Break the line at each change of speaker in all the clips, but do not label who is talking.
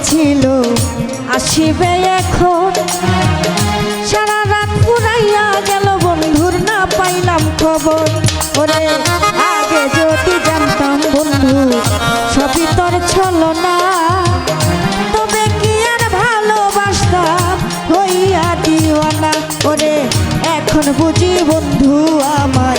এসেছিল আসিবে এখন। সারা রাত পুরাইয়া গেল বন্ধুর, না পাইলাম খবর। ওরে, আগে যদি জানতাম বন্ধু, সবই তোর ছল না তবে কি আর ভালোবাসতাম হইয়া দিওয়ানা ওরে, এখন বুঝি বন্ধু আমার।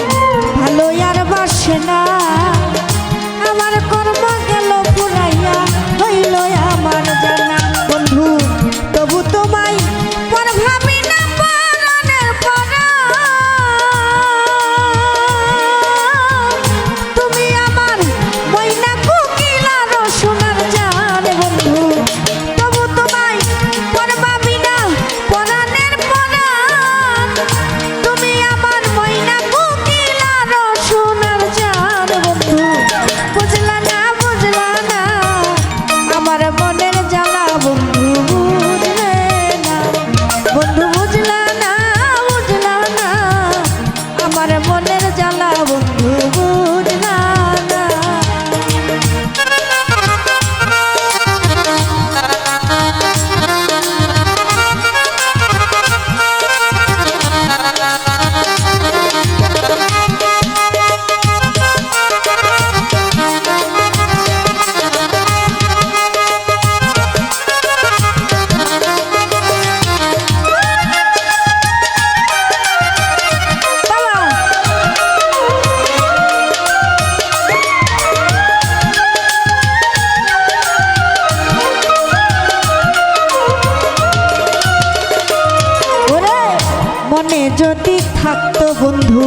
যদি থাকতো বন্ধু,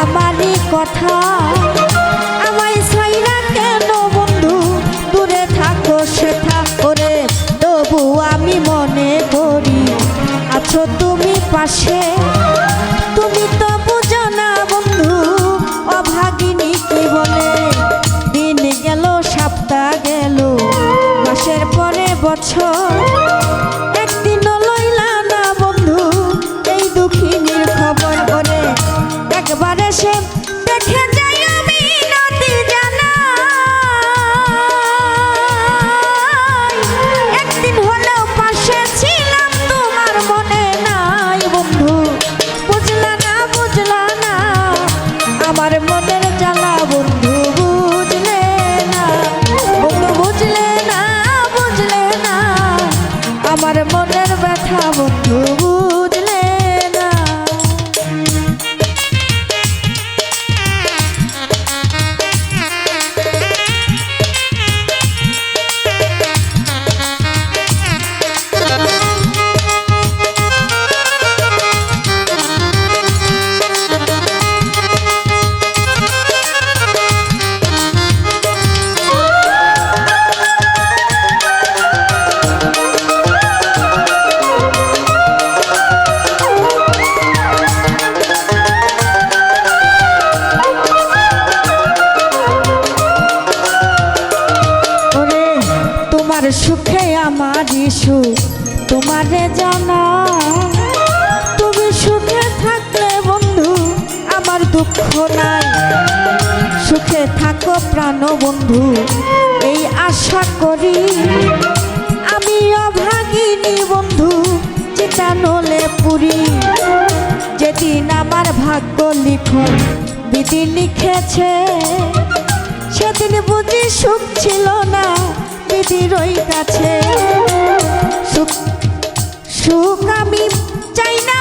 আমারই কথা। আমায় কেন বন্ধু? ওরে তবু আমি মনে করি তুমি পাশে। তুমি তো বুঝো না বন্ধু, অভাগিনী কি বলে? দিন গেল, সপ্তাহ গেল, মাসের পরে বছর। বন্ধু প্রাণ বন্ধু, এই আশা করি আমি অভাগিনী বন্ধু চিতা নলে পুরি। যেদিন আমার ভাগ্য লিখন, বিধি লিখেছে, সেদিন বুঝি সুখ ছিল না দিদির ওই কাছে সুখ সুখ আমি চাই না